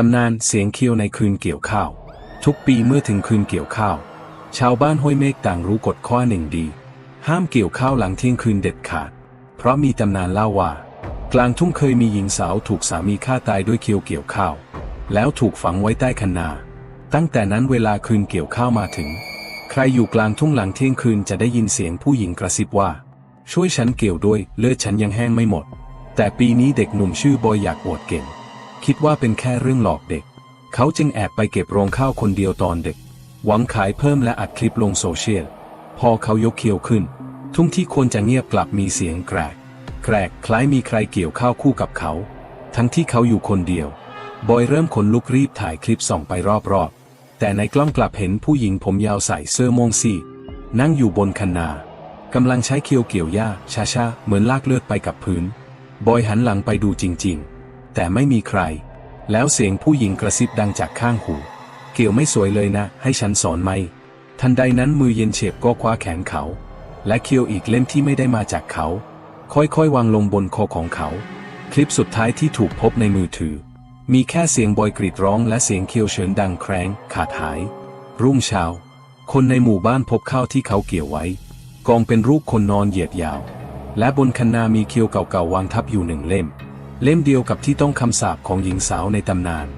ตำนานเสียงเคียวในคืนเกี่ยวข้าว ทุกปีเมื่อถึงคืนเกี่ยวข้าว ชาวบ้านห้วยเมฆต่างรู้กฎข้อหนึ่งดี ห้ามเกี่ยวข้าวหลังเที่ยงคืนเด็ดขาด เพราะมีตำนานเล่าว่า กลางทุ่งเคยมีหญิงสาวถูกสามีฆ่าตายด้วยเคียวเกี่ยวข้าว แล้วถูกฝังไว้ใต้คันนา ตั้งแต่นั้นเวลาคืนเกี่ยวข้าวมาถึง ใครอยู่กลางทุ่งหลังเที่ยงคืนจะได้ยินเสียงผู้หญิงกระซิบว่า ช่วยฉันเกี่ยวด้วยเลือดฉันยังแห้งไม่หมด แต่ปีนี้เด็กหนุ่มชื่อบอยอยากอวดเก่ง คิดว่าเป็นแค่เรื่องหลอกเด็ก เขาจึงแอบไปเก็บโรงข้าวคนเดียวตอนเด็ก หวังขายเพิ่มและอัดคลิปลงโซเชียล พอเขายกเคียวขึ้น ทุ่งที่ควรจะเงียบกลับมีเสียงแกรก แกรกคล้ายมีใครเกี่ยวข้าวคู่กับเขา ทั้งที่เขาอยู่คนเดียว บอยเริ่มขนลุกรีบถ่ายคลิปส่องไปรอบๆ แต่ในกล้องกลับเห็นผู้หญิงผมยาวใส่เสื้อม่วงซีนั่งอยู่บนคันนากำลังใช้เคียวเกี่ยวหญ้าช้าๆเหมือนลากเลือดไปกับพื้น บอยหันหลังไปดูจริง ๆ แต่ไม่มีใคร แล้วเสียงผู้หญิงกระซิบดังจากข้างหู เกี่ยวไม่สวยเลยนะ ให้ฉันสอนไหม ทันใดนั้นมือเย็นเฉียบก็คว้าแขนเขา และเคียวอีกเล่มที่ไม่ได้มาจากเขา ค่อยๆ วางลงบนคอของเขา คลิปสุดท้ายที่ถูกพบในมือถือ มีแค่เสียงบอยกรีดร้องและเสียงเคียวเฉินดังแครงขาดหาย รุ่งเช้า คนในหมู่บ้านพบข้าวที่เขาเกี่ยวไว้ กองเป็นรูปคนนอนเหยียดยาว และบนคันนามีเคียวเก่าๆวางทับอยู่หนึ่งเล่ม เล่มเดียวกับที่ต้องคำสาปของหญิงสาวในตำนาน